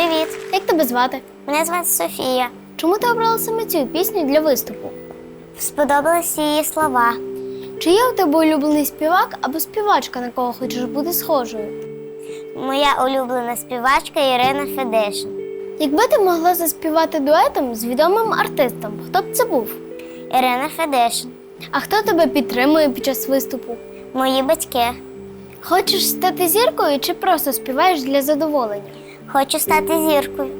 Привіт! Як тебе звати? Мене звати Софія. Чому ти обрала саме цю пісню для виступу? Сподобалися її слова. Чи є у тебе улюблений співак або співачка, на кого хочеш бути схожою? Моя улюблена співачка Ірина Федишин. Якби ти могла заспівати дуетом з відомим артистом, хто б це був? Ірина Федишин. А хто тебе підтримує під час виступу? Мої батьки. Хочеш стати зіркою чи просто співаєш для задоволення? Хочу стати зіркою.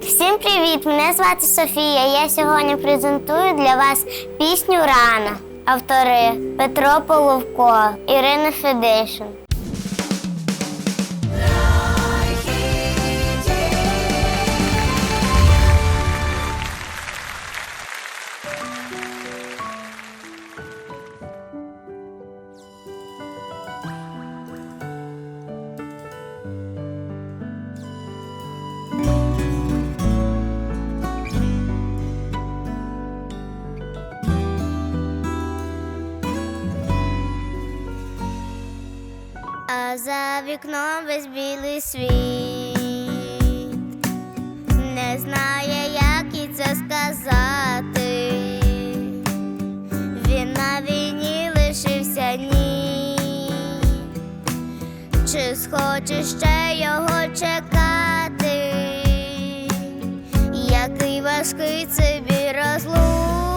Всім привіт! Мене звати Софія. Я сьогодні презентую для вас пісню Рана. Автори Петро Половко, Ірина Федишин. За вікном весь білий світ не знає, як і це сказати. Він на війні лишився ні. Чи схоче ще його чекати? Який важкий біль розлук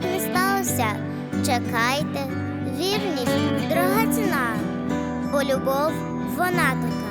щоб не сталося, чекайте. Вірність дорога ціна, бо любов вона така.